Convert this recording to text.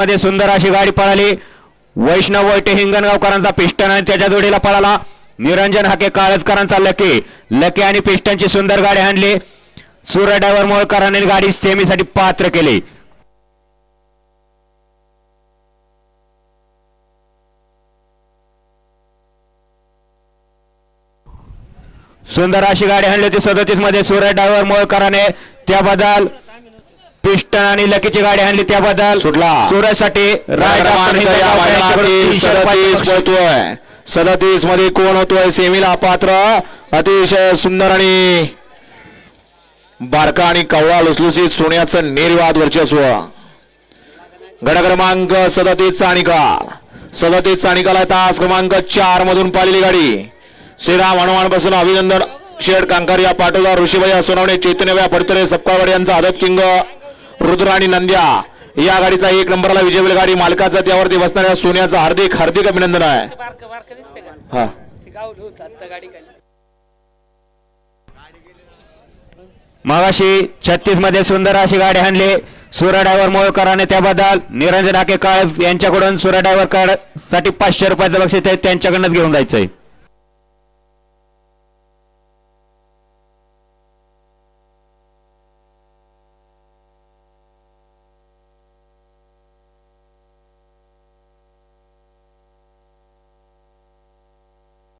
मध्ये सुंदर अशी गाडी पळाली. वैष्णव वैटे हिंगणगावकरांचा पिस्टन आणि त्याच्या जोडीला पळाला. निरंजन हाके काळजकरांचा लकी. लकी आणि पिस्टनची सुंदर गाडी आणली. सूर्य ड्रायव्हर मोळकरांनी गाडी सेमीसाठी पात्र केली. सुंदर अशी गाडी आणली होती. सदतीसमध्ये सूर्य ड्रायव्हर मोळकराने. त्याबद्दल पिस्टन आणि लकीची गाडी आणली त्याबद्दल सुटला. सूर्यसाठी राय क्रमांक डॉक्टर या हिंगणगावकर यांच्याकडून मैदानातील तीनशे रुपयाचे सदतीसमध्ये कोण होतोय सेमीला पात्र? अतिशय सुंदर आणि बारका आणि कवळा लुसलुसीत सोन्याचं निर्वाद वर्चस्व. गड क्रमांक सदतीस आणि निकाल सदतीस आणि निकाल तास क्रमांक चार मधून पाहिलेली गाडी. श्रीराम हनुमानपासून अभिनंदन शेड कांकारिया पाटोदा ऋषीभया सोनवणे चैतन्यव्या पडतरे सपकाळवाडी यांचा आदत किंग. रुद्र आणि नंद्या. या गाडीचा एक नंबरला विजय गाडी मालकाचा त्यावरती बसणाऱ्या सोन्याचं हार्दिक हार्दिक अभिनंदन आहे. हा. मगाशी छत्तीसमध्ये सुंदर अशी गाडी आणली. सुरा ड्रायव्हर मोळकराने त्याबद्दल निरंजन आके काळ यांच्याकडून सुरा ड्रायव्हरसाठी पाचशे रुपयाचं बक्षीस आहे त्यांच्याकडनंच घेऊन जायचंय.